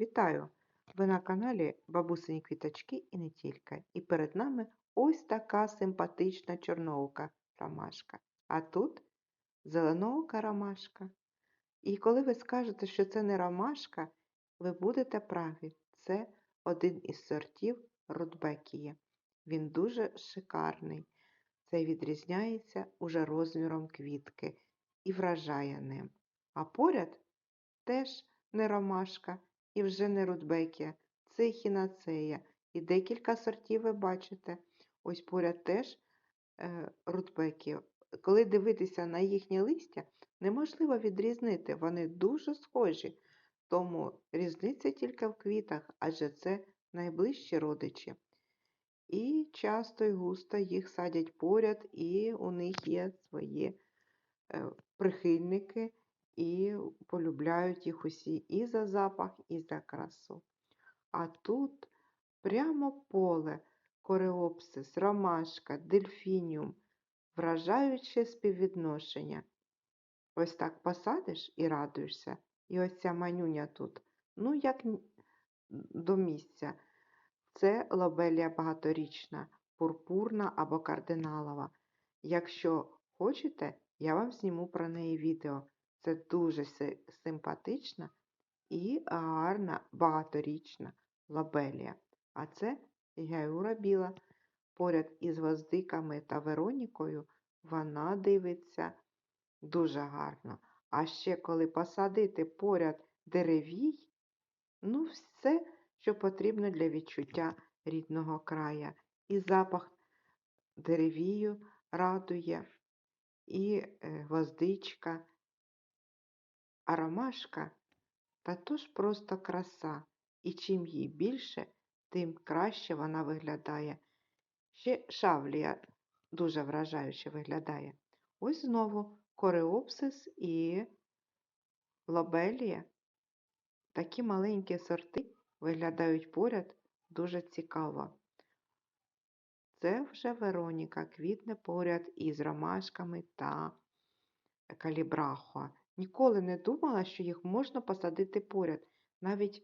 Вітаю! Ви на каналі Бабусині Квіточки і не тільки. І перед нами ось така симпатична чорноока ромашка. А тут зеленоока ромашка. І коли ви скажете, що це не ромашка, ви будете праві. Це один із сортів рудбекії. Він дуже шикарний. Це відрізняється уже розміром квітки і вражає ним. А поряд теж не ромашка і вже не рудбекія, це хінацея. І декілька сортів ви бачите. Ось поряд теж е, рудбекія. Коли дивитися на їхнє листя, неможливо відрізнити, вони дуже схожі. Тому різниця тільки в квітах, адже це найближчі родичі. І часто і густо їх садять поряд, і у них є свої е, прихильники, і полюбляють їх усі і за запах, і за красу. А тут прямо поле, кореопсис, ромашка, дельфініум, вражаюче співвідношення. Ось так посадиш і радуєшся. І ось ця манюня тут, ну як до місця. Це лобелія багаторічна, пурпурна або кардиналова. Якщо хочете, я вам зніму про неї відео. Це дуже симпатична і гарна багаторічна лобелія. А це гяюра біла. Поряд із гвоздиками та Веронікою вона дивиться дуже гарно. А ще коли посадити поряд деревій, ну все, що потрібно для відчуття рідного края. І запах деревію радує, і е, гвоздичка, а ромашка та то ж просто краса. І чим їй більше, тим краще вона виглядає. Ще шавлія дуже вражаюче виглядає. Ось знову кореопсис і лобелія. Такі маленькі сорти виглядають поряд дуже цікаво. Це вже Вероніка квітне поряд із ромашками та калібрахо. Ніколи не думала, що їх можна посадити поряд. Навіть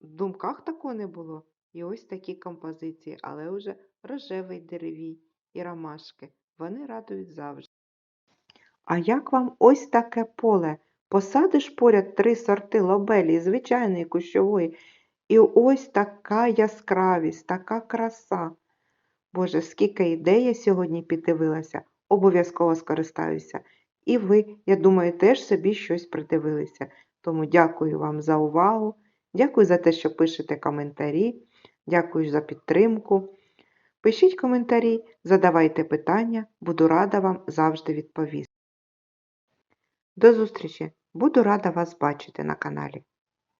в думках такого не було. І ось такі композиції, але вже рожевий деревій і ромашки. Вони радують завжди. А як вам ось таке поле? Посадиш поряд три сорти лобелії, звичайної кущової, і ось така яскравість, така краса. Боже, скільки ідей я сьогодні піддивилася, обов'язково скористаюся. І ви, я думаю, теж собі щось придивилися. Тому дякую вам за увагу, дякую за те, що пишете коментарі, дякую за підтримку. Пишіть коментарі, задавайте питання, буду рада вам завжди відповісти. До зустрічі! Буду рада вас бачити на каналі.